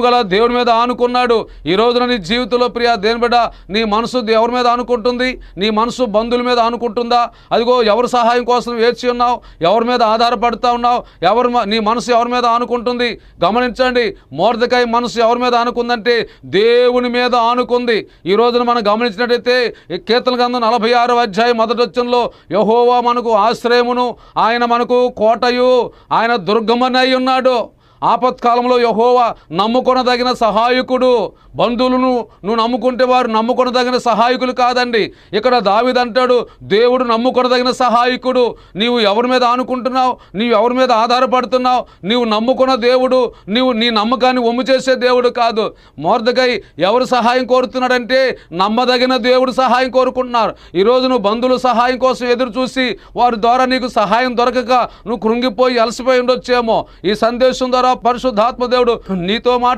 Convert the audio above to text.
గల దేవుడి మీద ఆనుకున్నాడు. ఈ రోజున నీ జీవితంలో ప్రియ దేని బిడ్డ? నీ మనసు ఎవరి మీద ఆనుకుంటుంది? నీ మనసు బంధువుల మీద ఆనుకుంటుందా? అదిగో ఎవరి సహాయం కోసం వేచి ఉన్నావు? ఎవరి మీద ఆధారపడుతూ ఉన్నావు? ఎవరి మ- నీ మనసు ఎవరి మీద ఆనుకుంటుంది? గమనించండి మోర్దకాయ మనసు ఎవరి మీద ఆనుకుందంటే దేవుని మీద ఆనుకుంది. ఈ రోజున మనం గమనించినట్టయితే కీర్తన గంధం నలభై ఆరు అధ్యాయం మొదటి వచ్చంలో యహోవా మనకు ఆశ్రయమును ఆయన మనకు కోటయు ఆయన దుర్గమనై ఉన్నాడు. ఆపత్కాలంలో యహోవా నమ్ముకొనదగిన సహాయకుడు. బంధువులను నువ్వు నమ్ముకుంటే వారు నమ్ముకొనదగిన సహాయకులు కాదండి. ఇక్కడ దావిదంటాడు దేవుడు నమ్ముకొనదగిన సహాయకుడు. నీవు ఎవరి మీద ఆనుకుంటున్నావు? నీవు ఎవరి మీద ఆధారపడుతున్నావు? నీవు నమ్ముకున్న దేవుడు నీవు నీ నమ్మకాన్ని ఒమ్ము చేసే దేవుడు కాదు. మోర్దకై ఎవరు సహాయం కోరుతున్నాడంటే నమ్మదగిన దేవుడు సహాయం కోరుకుంటున్నారు. ఈరోజు నువ్వు బంధువుల సహాయం కోసం ఎదురు చూసి వారి ద్వారా నీకు సహాయం దొరకక నువ్వు కృంగిపోయి అలసిపోయి ఉండొచ్చేమో. ఈ సందేశం ద్వారా పరిశుద్ధాత్మ దేవుడు నీతో మాట్లా